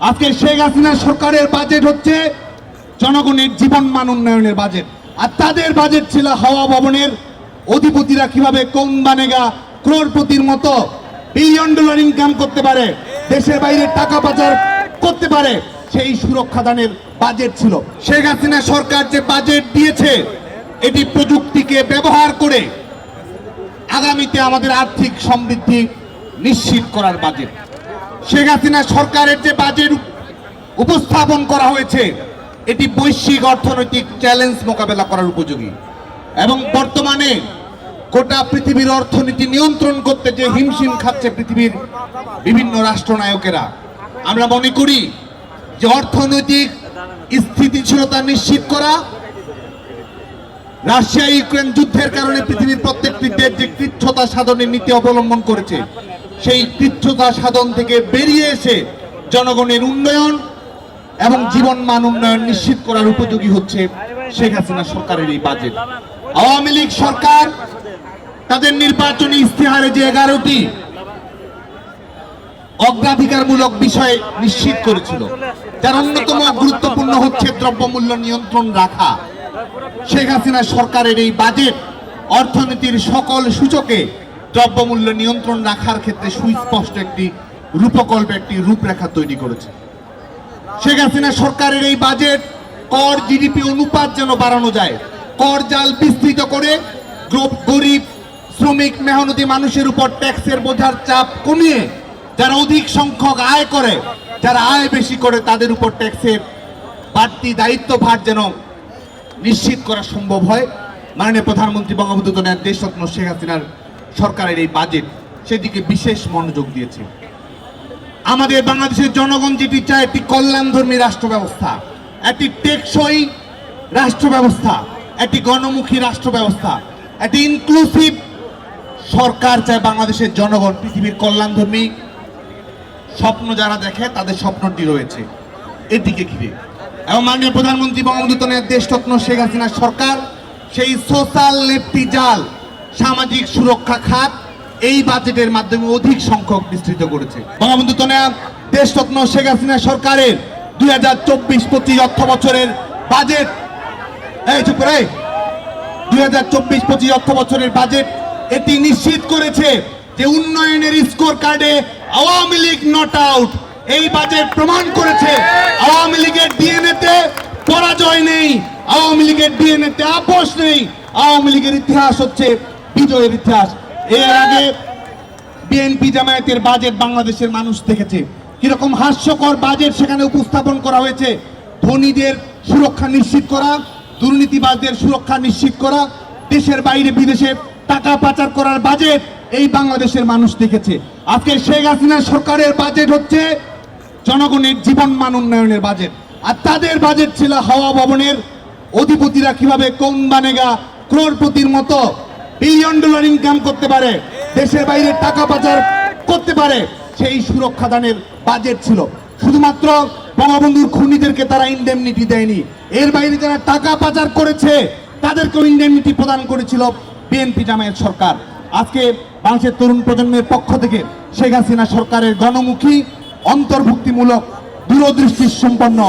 আজকে শেখ হাসিনা সরকারের বাজেট হচ্ছে জনগণের জীবন মান উন্নয়নের বাজেট আর তাদের বাজেট ছিল হাওয়া ভবনের অধিপতিরা কীভাবে কোন বানেগা ক্রোড়পতির মতো বিলিয়ন ডলার ইনকাম করতে পারে, দেশের বাইরে টাকা পাচার করতে পারে, সেই সুরক্ষা দানের বাজেট ছিল। শেখ হাসিনা সরকার যে বাজেট দিয়েছে, এটি প্রযুক্তিকে ব্যবহার করে আগামীতে আমাদের আর্থিক সমৃদ্ধি নিশ্চিত করার বাজেট শেখ হাসিনা সরকারের যে বাজেট উপস্থাপন করা হয়েছে, এটি বৈশ্বিক অর্থনৈতিক চ্যালেঞ্জ মোকাবেলা করার উপযোগী। এবং বর্তমানে গোটা পৃথিবীর অর্থনীতি নিয়ন্ত্রণ করতে যে হিমশিম খাচ্ছে পৃথিবীর বিভিন্ন রাষ্ট্রনায়কেরা, আমরা মনে করি যে অর্থনৈতিক স্থিতিশীলতা নিশ্চিত করা রাশিয়া ইউক্রেন যুদ্ধের কারণে পৃথিবীর প্রত্যেকটি দেশ যে কৃচ্ছতা সাধনের নীতি অবলম্বন করেছে সেই কৃচ্ছতা সাধন থেকে বেরিয়ে এসে জনগণের উন্নয়ন এবং জীবন মান উন্নয়ন নিশ্চিত করার উপযোগী হচ্ছে শেখ হাসিনা সরকারের এই বাজেট আওয়ামী লীগ সরকার তাদের নির্বাচনী ইস্তেহারে যে এগারোটি অগ্রাধিকারমূলক বিষয় নিশ্চিত করেছিল, যার অন্যতম গুরুত্বপূর্ণ হচ্ছে দ্রব্যমূল্য নিয়ন্ত্রণ রাখা। শেখ হাসিনা সরকারের এই বাজেট অর্থনীতির সকল সূচকে দ্রব্যমূল্য নিয়ন্ত্রণ রাখার ক্ষেত্রে সুস্পষ্ট একটি রূপকল্প একটি রূপরেখা তৈরি করেছে। শেখ হাসিনা সরকারের এই বাজেট কর জিডিপি অনুপাত যেন বাড়ানো যায়, কর জাল বিস্তৃত করে গরিব, শ্রমিক, মেহনতি মানুষের উপর ট্যাক্সের বোঝার চাপ কমিয়ে যারা অধিক সংখ্যক আয় করে, যারা আয় বেশি করে, তাদের উপর ট্যাক্সের বাড়তি দায়িত্বভার যেন নিশ্চিত করা সম্ভব হয়। মাননীয় প্রধানমন্ত্রী বঙ্গবন্ধু দেশরত্ন শেখ হাসিনার সরকারের এই বাজেট সেদিকে বিশেষ মনোযোগ দিয়েছে। আমাদের বাংলাদেশের জনগণ যেটি চায়, একটি কল্যাণধর্মী রাষ্ট্র ব্যবস্থা একটি টেকসই রাষ্ট্র ব্যবস্থা একটি গণমুখী রাষ্ট্র ব্যবস্থা একটি ইনক্লুসিভ সরকার চায় বাংলাদেশের জনগণ, পৃথিবীর কল্যাণধর্মী। স্বপ্ন যারা দেখে, তাদের স্বপ্নটি রয়েছে। এদিকে ঘিরে। এবং মাননীয় প্রধানমন্ত্রী বঙ্গবন্ধু দেশরত্ন শেখ হাসিনা সরকার, সেই সোশ্যাল লেফটি জাল সামাজিক সুরক্ষা খাত এই বাজেটের মাধ্যমে অধিক সংখ্যক বিস্তৃত করেছে। বঙ্গবন্ধু তনয়া, দেশরত্ন শেখ হাসিনা সরকারের দুই হাজার চব্বিশ পঁচিশ অর্থ বছরের বাজেট। এই, চুপ করে দুই হাজার চব্বিশ পঁচিশ অর্থ বছরের বাজেট এটি নিশ্চিত করেছে যে উন্নয়নের স্কোর কার্ডে আওয়ামী লীগ নট আউট। এই বাজেট প্রমাণ করেছে আওয়ামী লীগের ডিএনএ তে পরাজয় নেই, আওয়ামী লীগের ডিএনএ তে আপোষ নেই। আওয়ামী লীগের ইতিহাস হচ্ছে বিজয়ের ইতিহাস। এর আগে বিএনপি জামায়াতের বাজেট বাংলাদেশের মানুষ দেখেছে। কীরকম হাস্যকর বাজেট সেখানে উপস্থাপন করা হয়েছে। ধনীদের সুরক্ষা নিশ্চিত করা, দুর্নীতিবাজদের সুরক্ষা নিশ্চিত করা, দেশের বাইরে বিদেশে টাকা পাচার করার বাজেট এই বাংলাদেশের মানুষ দেখেছে। আজকে শেখ হাসিনা সরকারের বাজেট হচ্ছে জনগণের জীবন মান উন্নয়নের বাজেট আর তাদের বাজেট ছিল হাওয়া ভবনের। অধিপতিরা কীভাবে কোন বানেগা ক্রোড়পতির মতো বিলিয়ন ডলার ইনকাম করতে পারে, দেশের বাইরে টাকা পাচার করতে পারে, সেই সুরক্ষা দানের বাজেট ছিল। শুধুমাত্র বঙ্গবন্ধুর খুনিদেরকে তারা ইন্ডেমনিটি দেয়নি। এর বাইরে যারা টাকা পাচার করেছে, তাদেরকেও ইন্ডেমনিটি প্রদান করেছিল বিএনপি জামায়াত সরকার। আজকে বাংলাদেশের তরুণ প্রজন্মের পক্ষ থেকে শেখ হাসিনা সরকারের গণমুখী, অন্তর্ভুক্তিমূলক দূরদৃষ্টি সম্পন্ন